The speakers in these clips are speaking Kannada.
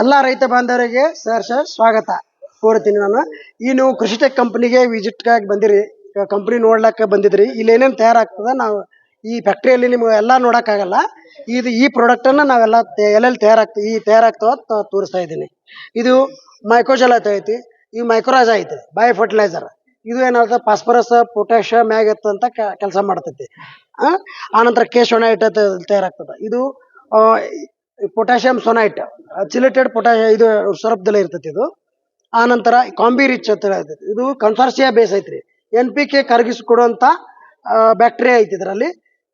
ಎಲ್ಲ ರೈತ ಬಾಂಧವರಿಗೆ ಸರ್ ಸರ್, ಸ್ವಾಗತ. ಕೋರ್ತೀನಿ ನಾನು. ಈ ನೀವು ಕೃಷಿ ಟೆಕ್ ಕಂಪ್ನಿಗೆ ವಿಸಿಟ್ಗಾಗಿ ಬಂದಿರಿ. ಕಂಪ್ನಿ ನೋಡ್ಲಕ್ಕ ಬಂದಿದ್ರಿ. ಇಲ್ಲಿ ಏನೇನು ತಯಾರಾಗ್ತದೆ ನಾವು ಈ ಫ್ಯಾಕ್ಟ್ರಿಯಲ್ಲಿ ನಿಮ್ಗೆ ಎಲ್ಲ ನೋಡೋಕ್ಕಾಗಲ್ಲ ಇದು ಈ ಪ್ರಾಡಕ್ಟನ್ನು ನಾವೆಲ್ಲ ಎಲ್ಲೆಲ್ಲಿ ತಯಾರಾಗ್ತದೆ ಈ ತಯಾರಾಗ್ತಾವ ತೋರಿಸ್ತಾ ಇದ್ದೀನಿ. ಇದು ಮೈಕ್ರೋಜಲ್ ಅಂತ ಐತಿ. ಈ ಮೈಕ್ರೋಜ ಐತಿ. ಬಯೋ ಫರ್ಟಿಲೈಸರ್ ಇದು ಏನಾಗುತ್ತೆ ಫಾಸ್ಫರಸ್ ಪೊಟ್ಯಾಷ್ ಮ್ಯಾಗ್ ಅಂತ ಕೆಲಸ ಮಾಡ್ತೈತಿ? ಆನಂತರ ಕೆ ಒಣ ಅಂತ ತಯಾರಾಗ್ತದೆ. ಇದು ಪೊಟ್ಯಾಷಿಯಂ ಸೊನೈಟ್ ಚಿಲಿಟೆಡ್ ಪೊಟ್ಯಾಷ್ ಇದು ಸೊರಪ್ದಲ್ಲೇ ಇರ್ತೈತಿ ಇದು. ಆನಂತರ ಕಾಂಬಿ ರಿಚ್ ಅಂತ ಹೇಳ್ತೈತಿ. ಇದು ಕನ್ಸಾರ್ಸಿಯಾ ಬೇಸ್ ಐತ್ರಿ. ಎನ್ ಪಿ ಕೆ ಕರಗಿಸಿಕೊಡುವಂತ ಬ್ಯಾಕ್ಟೀರಿಯಾ ಐತಿ ಇದರಲ್ಲಿ.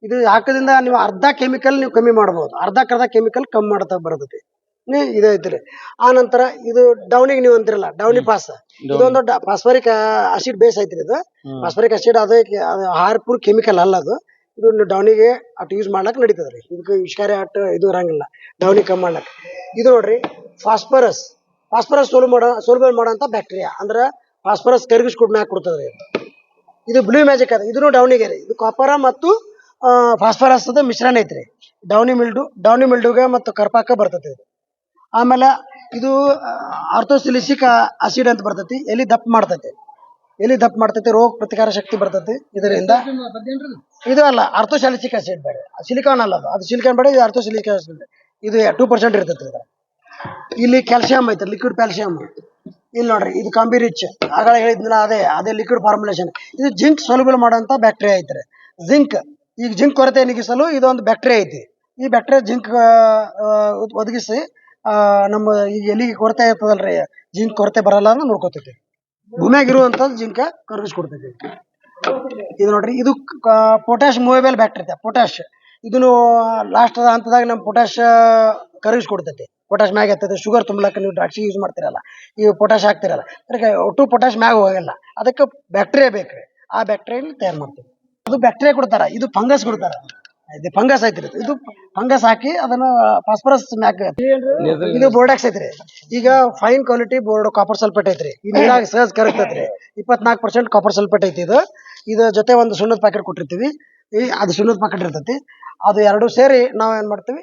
ಇದು ಹಾಕೋದ್ರಿಂದ ನೀವು ಅರ್ಧ ಕೆಮಿಕಲ್ ನೀವು ಕಮ್ಮಿ ಮಾಡಬಹುದು ಅರ್ಧಕ್ಕರ್ಧ ಕೆಮಿಕಲ್ ಕಮ್ಮಿ ಮಾಡ್ತಾ ಬರ್ತೈತಿ. ನೀ ಆ ನಂತರ ಇದು ಡೌನಿಗೆ ನೀವು ಅಂತಿರಲ್ಲ ಡೌನಿ ಪಾಸ್. ಇದೊಂದು ಫಾಸ್ಫರಿಕ್ ಆಸಿಡ್ ಬೇಸ್ ಐತ್ರಿ ಇದು. ಫಾಸ್ಫರಿಕ್ ಆಸಿಡ್ ಅದೇ ಅದು ಹಾರ್ಪುರ್ ಕೆಮಿಕಲ್ ಅಲ್ಲ ಅದು. ಇದು ಡೌನಿಗೆ ಅಟ್ ಯೂಸ್ ಮಾಡ್ಲಕ್ ನಡೀತದ್ರಿ. ಇದಕ್ಕೆ ವಿಷಕಾರಿ ಅಟ್ ಇದು ಇರಂಗಿಲ್ಲ. ಡೌನಿ ಕಮ್ಮಿ ಮಾಡ್ಲಕ್. ಇದು ನೋಡ್ರಿ ಫಾಸ್ಫರಸ್ ಫಾಸ್ಫರಸ್ ಸೋಲ್ ಮಾಡೋ ಸೋಲ್ಬಲ್ ಮಾಡೋಂಥ ಬ್ಯಾಕ್ಟೀರಿಯಾ ಅಂದ್ರೆ ಫಾಸ್ಫರಸ್ ಕರಗಿಸ್ಕೊಡ್ ಮ್ಯಾಕ್ ಕೊಡ್ತದ್ರಿ ಇದು. ಬ್ಲೂ ಮ್ಯಾಜಿಕ್ ಅದ. ಇದನ್ನು ಡೌನಿಗೆ ರೀ. ಇದು ಕಾಪರ ಮತ್ತು ಫಾಸ್ಫರಸ್ ಮಿಶ್ರಣ ಐತ್ರಿ. ಡೌನಿ ಮಿಲ್ಡು ಡೌನಿ ಮಿಲ್ಡುಗೆ ಮತ್ತು ಕರ್ಪಾಕ ಬರ್ತೈತಿ ಇದು. ಆಮೇಲೆ ಇದು ಆರ್ಥೋಸಿಲಿಸಿಕ್ ಆಸಿಡ್ ಅಂತ ಬರ್ತೈತಿ. ಎಲ್ಲಿ ದಪ್ಪ ಮಾಡ್ತೈತಿ. ಎಲಿ ದಪ್ಪ ಮಾಡ್ತೈತಿ? ರೋಗ ಪ್ರತಿಕಾರ ಶಕ್ತಿ ಬರ್ತೈತಿ ಇದರಿಂದ. ಇದು ಅಲ್ಲ ಆರ್ಥೋಸಾಲಿಸಿಕ್ ಆಸಿಡ್ ಬೇಡ ಸಿಲಿಕಾನ್ ಅಲ್ಲ ಅದು. ಅದು ಸಿಲಿಕಾನ್ ಬೇಡ ಇದು ಆರ್ಥೋಸಿಲಿಕ್ ಆಸಿಡ್ ಇದು ಟೂ ಪರ್ಸೆಂಟ್ ಇರ್ತೈತಿ ಇಲ್ಲಿ ಕ್ಯಾಲ್ಸಿಯಂ ಐತೆ ಲಿಕ್ವಿಡ್ ಕ್ಯಾಲ್ಸಿಯಂ ಇಲ್ಲಿ ನೋಡ್ರಿ, ಇದು ಕಾಂಬಿ ರಿಚ್ ಆಗಲೇ ಹೇಳಿದ್ನಲ್ಲ ಅದೇ ಅದೇ ಲಿಕ್ವಿಡ್ ಫಾರ್ಮುಲೇಷನ್ ಇದು ಜಿಂಕ್ ಸೊಲ್ಯುಬಲ್ ಮಾಡುವಂತ ಬ್ಯಾಕ್ಟೀರಿಯಾ ಐತ್ರಿ ಜಿಂಕ್ ಈಗ ಜಿಂಕ್ ಕೊರತೆ ನೀಗಿಸಲು ಇದೊಂದು ಬ್ಯಾಕ್ಟೀರಿಯಾ ಐತಿ. ಈ ಬ್ಯಾಕ್ಟೀರಿಯಾ ಜಿಂಕ್ ಒದಗಿಸಿ ನಮ್ಮ ಈಗ ಎಲ್ಲಿಗೆ ಕೊರತೆ ಇರ್ತದಲ್ರಿ ಜಿಂಕ್ ಕೊರತೆ ಬರಲ್ಲ ನೋಡ್ಕೊತೈತಿ. ಭೂಮಿಯಾಗ ಇರುವಂಥದ್ದು ಜಿಂಕ ಕರಗಿಸ್ಕೊಡ್ತೈತಿ. ಇದು ನೋಡ್ರಿ, ಇದು ಪೊಟ್ಯಾಶ್ ಮೂವೇಬಲ್ ಬ್ಯಾಕ್ಟೀರಿಯಾ ಪೊಟ್ಯಾಶ್ ಇದನ್ನು ಲಾಸ್ಟ್ ಹಂತದಾಗ ನಮ್ ಪೊಟ್ಯಾಶ್ ಕರಗಿಸ್ಕೊಡ್ತೈತಿ. ಪೊಟ್ಯಾಶ್ ಮ್ಯಾಗ ಎತ್ತೈತೆ ಶುಗರ್ ತುಂಬಲಕ್ಕ ನೀವು ದ್ರಾಕ್ಷಿ ಯೂಸ್ ಮಾಡ್ತಿರಲ್ಲ. ಈ ಪೊಟ್ಯಾಶ್ ಹಾಕ್ತಿರಲ್ಲ. ಅದಕ್ಕೆ ಒಟ್ಟು ಪೊಟ್ಯಾಶ್ ಮ್ಯಾಗ ಹೋಗಲ್ಲ. ಅದಕ್ಕೆ ಬ್ಯಾಕ್ಟೀರಿಯಾ ಬೇಕ್ರಿ. ಆ ಬ್ಯಾಕ್ಟೀರಿಯಾ ತಯಾರು ಮಾಡ್ತೀವಿ. ಅದು ಬ್ಯಾಕ್ಟೀರಿಯಾ ಕೊಡ್ತಾರ, ಇದು ಫಂಗಸ್ ಕೊಡ್ತಾರ. ಇದು ಫಂಗಸ್ ಐತ್ರಿ ಇದು ಫಂಗಸ್ ಹಾಕಿ ಅದನ್ನ ಫಾಸ್ಫರಸ್ ಮ್ಯಾಕ್ ಇದು ಬೋರ್ಡಾಕ್ಸ್ ಐತ್ರಿ. ಈಗ fine quality board copper sulphate ಐತ್ರಿ. ಇದಾಗ ಸಹಜ ಕರಗ್ತೈತ್ರಿ. ಇಪ್ಪತ್ನಾಲ್ಕು ಪರ್ಸೆಂಟ್ ಕಾಪರ್ ಸಲ್ಫೇಟ್ ಐತಿ ಇದು. ಇದ್ರ ಜೊತೆ ಒಂದು ಸುಣ್ಣದ ಪ್ಯಾಕೆಟ್ ಕೊಟ್ಟಿರ್ತೀವಿ. ಈ ಅದು ಸುಣ್ಣದ ಪ್ಯಾಕೆಟ್ ಇರ್ತೈತಿ. ಅದು ಎರಡು ಸೇರಿ ನಾವು ಏನ್ ಮಾಡ್ತೀವಿ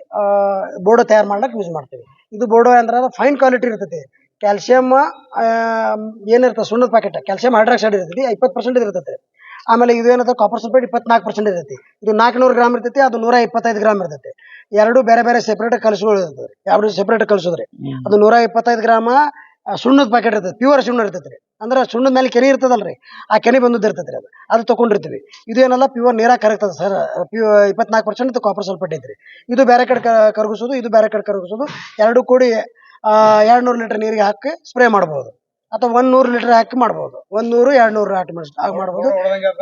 ಬೋರ್ಡ್ ತಯಾರು ಮಾಡಕ್ ಯೂಸ್ ಮಾಡ್ತೀವಿ. ಇದು ಬೋರ್ಡ್ ಅಂದ್ರೆ ಫೈನ್ ಕ್ವಾಲಿಟಿ ಇರ್ತೈತಿ. ಕ್ಯಾಲ್ಸಿಯಂ ಏನಿರ್ತದೆ ಸುಣ್ಣದ ಪ್ಯಾಕೆಟ್ ಕ್ಯಾಲ್ಸಿಯಂ ಹೈಡ್ರಾಕ್ಸೈಡ್ ಇರ್ತೈತಿ. ಇಪ್ಪತ್ತು ಪರ್ಸೆಂಟ್ ಇರ್ತೈತಿ ಆಮೇಲೆ ಇದು ಏನಂತ ಕಾಪರ್ ಸಲ್ಫೇಟ್ ಇಪ್ಪತ್ನಾಲ್ಕು ಪರ್ಸೆಂಟ್ ಇರ್ತೈತಿ. ಇದು ನಾಲ್ಕುನೂರು ಗ್ರಾಮ್ ಇರ್ತೈತಿ ಅದು ನೂರ ಇಪ್ಪತ್ತೈದು ಗ್ರಾಮ್ ಇರ್ತೈತಿ. ಎರಡು ಬೇರೆ ಬೇರೆ ಸೆಪರೇಟ್ ಕಲಸುಗಳು ಇರ್ತದೆ ಎರಡು ಸೆಪರೇಟ್ ಕಲಿಸೋದ್ರಿ? ಅದು ನೂರ ಇಪ್ಪತ್ತೈದು ಗ್ರಾಮ ಸುಣ್ಣದ ಪ್ಯಾಕೆಟ್ ಇರ್ತೈತಿ ಪ್ಯೂರ್ ಸುಣ್ಣ ಇರ್ತೈತಿ ರೀ ಅಂದ್ರೆ ಸುಣ್ಣದ ಮೇಲೆ ಕೆನೆ ಇರ್ತದಲ್ರಿ ಆ ಕೆನೆ ಬಂದದ್ದು ಇರ್ತೈತಿ ರೀ ಅದು. ಅದು ತಗೊಂಡಿರ್ತೀವಿ. ಇದು ಏನಲ್ಲ ಪ್ಯೂರ್ ನೀರಾಗ ಕರಗ್ತದೆ ಸರ್. ಪ್ಯೂ ಇಪ್ಪತ್ನಾಲ್ಕು ಪರ್ಸೆಂಟ್ ಕಾಪರ್ ಸಲ್ಫೇಟ್ ಐತ್ರಿ. ಇದು ಬೇರೆ ಕಡೆ ಕರಗಿಸೋದು ಇದು ಬೇರೆ ಕಡೆ ಕರಗಿಸೋದು. ಎರಡು ಕೂಡಿ ಎರಡು ನೂರು ಲೀಟರ್ ನೀರಿಗೆ ಹಾಕಿ ಸ್ಪ್ರೇ ಮಾಡ್ಬೋದು. ಅಥವಾ ಒಂದ್ ನೂರು ಲೀಟರ್ ಹಾಕಿ ಮಾಡಬಹುದು ಒಂದ್ ನೂರು ಎರಡ್ ನೂರು ಹಾಕಿ ಮಾಡಬಹುದು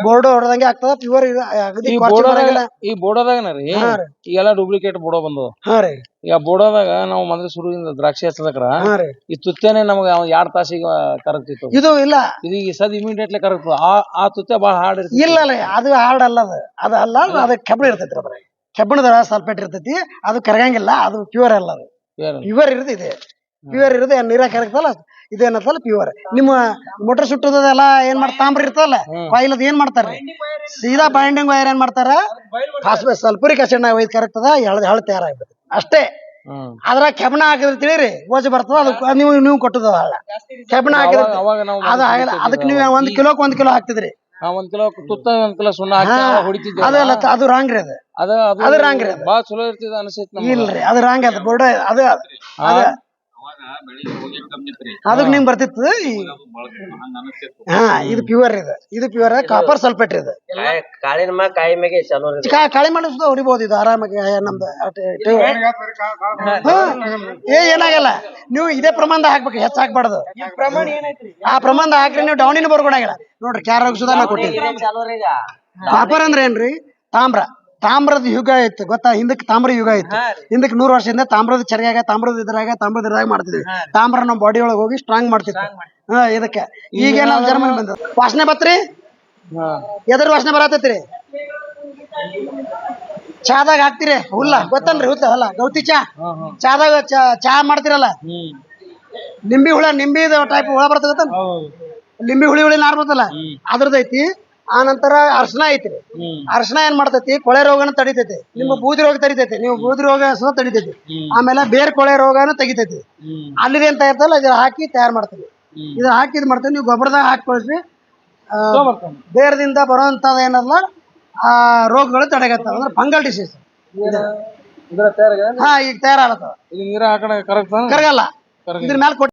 ಬೋರ್ಡ್ ಹೊಡೆದಂಗೆ ಆಗ್ತದ ಪ್ಯೂರ್ ಅಗದಿ ಈ ಕೊಚ್ಚ ಬೋಡೋದಾಗ ಈ ಬೋಡೋದಾಗನ ರೀ? ಹಾ ರೀ. ಈಗೆಲ್ಲ ಡೂಪ್ಲಿಕೇಟ್ ಬೋಡೋ ಬಂದವು ಹಾ ರೀ. ಈಗ ಬೋಡೋದಾಗ ನಾವು ಮೊದಲು ಶುರುವಿಂದ ದ್ರಾಕ್ಷಿ ಹಚ್ಚದಕ್ರ ಹಾ ರೀ. ಈ ತುತ್ತೇನೆ ನಮಗೆ ಎರಡ್ ತಾಸಿಗೆ ಕರಗ್ತಿತ್ತು. ಇದು ಇಲ್ಲ. ಇದು ಈ ಸದ್ ಇಮಿಡಿಯೇಟ್ಲಿ ಕರಗ್ತದ. ಆ ಆ ತುತ್ತೆ ಬಹಳ ಹಾರ್ಡ್ ಇರ್ತದೆ ಇಲ್ಲ ಅಲ್ಲ ಅದು ಹಾರ್ಡ್ ಅಲ್ಲ ಅದು. ಅದು ಅಲ್ಲ ಅದು ಕೆಬ್ಬಣ ಇರ್ತೈತಿ ಅದ್ರ ಕೆಬ್ಬಣದ ಸಲ್ಫೇಟ್ ಇರ್ತೈತಿ ಅದು ಕರಗಂಗಿಲ್ಲ ಅದು ಪ್ಯೂರ್ ಅಲ್ಲ ಅದು. ಪ್ಯೂರ್ ಪ್ಯೂರ್ ಇರ್ತೈತಿ. ಪ್ಯೂರ್ ಇರುತ್ತೆ ನೀರಾಗ ಕರಗ್ತಲ್ಲ ಇದೇನತ್ತಲ್ಲ ಪ್ಯೂರ್ ನಿಮ್ಮ ಮೋಟರ್ ಸುಟ್ಟದೆಲ್ಲ ಏನ್ ಮಾಡ್ತಾ ತಾಮ್ರ ಇರ್ತದಲ್ಲ? ಕಾಯಿಲ್ ಅದ್ ಏನ್ ಮಾಡ್ತಾರ್ರಿ? ಸೀದಾ ಬೈಂಡಿಂಗ್ ವೈರ್ ಏನ್ ಮಾಡ್ತಾರ? ಫಾಸ್ಫೇಟ್ ಕಸಣ್ಣ ಆಸಿಡ್ ನಾಗ ಒಯ್ದು ಕರಗ್ತದ ಎಳ್ದು ಹಳ್ಳು ತಯಾರಾಗ್ಬಿಡುತ್ತೆ ಅಷ್ಟೇ. ಹ್ಮ್. ಅದ್ರ ಕೆಬ್ಬಣ ಹಾಕಿದ್ರೆ ತಿಳಿರಿ ಓಜ ಬರ್ತದ ಅದಕ್ಕ ಅದು ನೀವು ನೀವು ಕೊಟ್ಟದ ಅಲ್ಲ ಕೆಬ್ಬಣ ಹಾಕಿದ್ರೆ ಅವಾಗ ನಾವು ಅದು ಅದಕ್ಕೆ ನೀವು ಒಂದ್ ಕಿಲೋಕ್ ಒಂದ್ ಕಿಲೋ ಹಾಕ್ತಿದ್ರಿ. ಆ ಒಂದ್ ಕಿಲೋ ತುತ್ತ ಒಂದ್ ಕಿಲೋ ಸುಣ್ಣ ಹಾಕಿ. ಅದಲ್ಲ ಅದು ರಾಂಗ್ ರೀ ಅದು ಅದ. ಅದು ರಾಂಗ್ ರೀ ಬಾಳ ಚಲೋ ಇರ್ತದ ಅನ್ಸೈತಿ ನಮ್ಗೆ. ಇಲ್ರಿ ಅದು ರಾಂಗ್ ಅದ. ಬೋರ್ಡ್ ಅದು ಅದ ಅದಕ್ಕೆ ನಿಮ್ಗೆ ಬರ್ತಿತ್ತು? ಹಾ ಇದು ಪ್ಯೂರ್ ಇದು. ಇದು ಪ್ಯೂರ್ ಕಾಪರ್ ಸಲ್ಫೇಟ್ ಇದು. ಕಾಳಿನ ಮ್ಯಾಗ ಕಾಯಿ ಚಲೋ ಕಾ- ಕಾಳಿ ಮಾಡಿಸ್ದು ಹೊಡಿಬಹುದು ಇದು ಆರಾಮಾಗಿ ಏ, ನಮ್ದು. ಏ ಏನಾಗಲ್ಲ. ನೀವು ಇದೇ ಪ್ರಮಾಣದ ಹಾಕ್ಬೇಕು ಹೆಚ್ಚ ಹಾಕ್ಬಾರ್ದು. ಆ ಪ್ರಮಾಣ ಹಾಕ್ರಿ ನೀವು ಡೌನಿನ ಬರ್ಕೊಡಾಗಿಲ್ಲ. ನೋಡ್ರಿ ಕ್ಯಾರ ಸುಧಾರಣ ಕೊಟ್ಟಿದ್ರಿ. ಕಾಪರ್ ಅಂದ್ರೆ ಏನ್ರಿ? ತಾಮ್ರ. ತಾಮ್ರದ ಯುಗ ಇತ್ತು ಗೊತ್ತಾ? ಹಿಂದಕ್ ತಾಮ್ರ ಯುಗ ಇತ್ತು ಹಿಂದಕ್ ನೂರ್ ವರ್ಷದಿಂದ ತಾಮ್ರದ ಚರಿಯಾಗ ತಾಮ್ರದ ಇದ್ರಾಗ ತಾಮ್ರದ ಇದ್ರಾಗ ಮಾಡ್ತಿದ್ವಿ. ತಾಮ್ರ ನಮ್ಮ ಬಾಡಿ ಒಳಗ ಹೋಗಿ ಸ್ಟ್ರಾಂಗ್ ಮಾಡ್ತಿತ್ತು. ಹಾ ಇದಕ್ಕೆ. ಈಗ ನಾವು ಜರ್ಮನಿ ಬಂದ ವಾಸನೆ ಬತ್ರಿ? ಹಾ. ಎದ್ರ ವಾಸನೆ ಬರತೈತ್ರಿ? ಚಾದಾಗ ಹಾಕ್ತಿರಿ? ಹುಲ್ಲ. ಗೊತ್ತನ್ರಿ? ಹುಲ್ಲ. ಅಲ್ಲ ಗೌತಿ ಚಾ? ಚಾದಾಗ ಚಾ ಚಾ ಮಾಡ್ತಿರಲ್ಲ? ನಿಂಬಿ ಹುಳ ನಿಂಬಿದ ಟೈಪ್ ಹುಳ ಬರ್ತದ ಲಿಂಬಿ ಹುಳಿ ಹುಳಿ ನಾರ್ ಬರ್ತಲ್ಲ ಅದ್ರದ್ದು ಐತಿ ಆ ನಂತರ ಅರ್ಶನ ಐತ್ರಿ. ಅರ್ಶನ ಏನ್ ಮಾಡ್ತೈತಿ? ಕೊಳೆ ರೋಗನ ತಡಿತೈತಿ. ನಿಮ್ಮ ಬೂದಿ ರೋಗ ತಡಿತೈತಿ. ನೀವು ಬೂದಿ ರೋಗ ಸಹ ತಡಿತೈತಿ. ಆಮೇಲೆ ಬೇರ್ ಕೊಳೆ ರೋಗನು ತೆಗಿತೈತಿ. ಅಲ್ಲಿ ಏನ್ ತಯಾರ್ತಲ್ಲ ಇದ್ರ ಹಾಕಿ ತಯಾರು ಮಾಡ್ತೀವಿ. ಇದ್ರ ಇದು ಹಾಕಿ ಇದು ಮಾಡ್ತೀವಿ. ನೀವು ಗೊಬ್ಬರದಾಗ ಹಾಕಿ ಕಳಿಸಿ ತೊಗೊಂಬರ್ತಾನೆ. ಬೇರದಿಂದ ಬರುವಂತದ ಏನಲ್ಲ ಆ ರೋಗಗಳು ತಡೆಗತ್ತ ಅಂದ್ರೆ ಫಂಗಲ್ ಡಿಸೀಸ್ ಹಾ ಈಗ ತಯಾರಾಗತ್ತ ಕರಗಲ್ಲ. ಕರಗ ಇದ್ರ ಮೇಲೆ